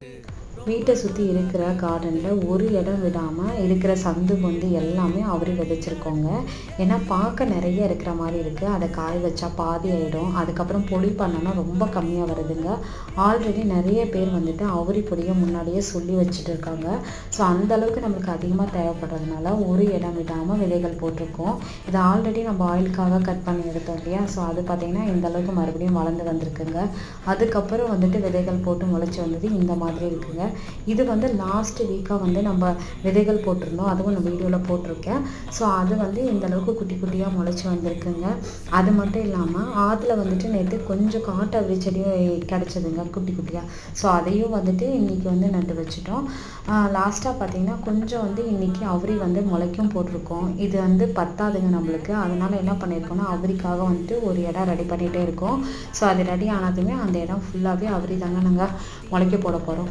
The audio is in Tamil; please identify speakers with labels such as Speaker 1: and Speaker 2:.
Speaker 1: 嗯。வீட்டை சுற்றி இருக்கிற கார்டனில் ஒரு இடம் விடாமல் இருக்கிற சந்து பொந்து எல்லாமே அவரி விதைச்சிருக்கோங்க. ஏன்னா பார்க்க நிறைய இருக்கிற மாதிரி இருக்குது அதை காய வச்சா பாதி ஆகிடும் அதுக்கப்புறம் பொடி பண்ணோன்னா ரொம்ப கம்மியாக வருதுங்க. ஆல்ரெடி நிறைய பேர் வந்துட்டு அவரி பொடியை முன்னாடியே சொல்லி வச்சுட்டு இருக்காங்க. ஸோ அந்த அளவுக்கு நம்மளுக்கு அதிகமாக தேவைப்படுறதுனால ஒரு இடம் விடாமல் விதைகள் போட்டிருக்கோம். இது ஆல்ரெடி நம்ம ஆயிலுக்காக கட் பண்ணி எடுத்தோம் இல்லையா? ஸோ அது பார்த்திங்கன்னா இந்தளவுக்கு மறுபடியும் வளர்ந்து வந்திருக்குங்க. அதுக்கப்புறம் வந்துட்டு விதைகள் போட்டு முளைச்சி வந்தது இந்த மாதிரி இருக்குங்க. இது வந்து லாஸ்ட் வீக்காக வந்து நம்ம விதைகள் போட்டிருந்தோம். அதுவும் நான் வீடியோவில் போட்டிருக்கேன். ஸோ அது வந்து இந்தளவுக்கு குட்டி குட்டியாக முளைச்சி வந்திருக்குங்க. அது மட்டும் இல்லாமல் ஆற்றுல வந்துட்டு நேற்று கொஞ்சம் காட்டு அவரி செடியும் கிடச்சிதுங்க குட்டி குட்டியாக ஸோ அதையும் வந்துட்டு இன்றைக்கி வந்து நட்டு வச்சுட்டோம். லாஸ்ட்டாக பார்த்தீங்கன்னா கொஞ்சம் வந்து இன்றைக்கி அவரி வந்து முளைக்கும் போட்டிருக்கோம். இது வந்து பத்தாதுங்க நம்மளுக்கு. அதனால் என்ன பண்ணியிருக்கோம்னா அவரிக்காக வந்துட்டு ஒரு இடம் ரெடி பண்ணிகிட்டே இருக்கோம். ஸோ அது ரெடி ஆனதுமே அந்த இடம் ஃபுல்லாகவே அவரி தாங்க நாங்கள் முளைக்க போட போகிறோம்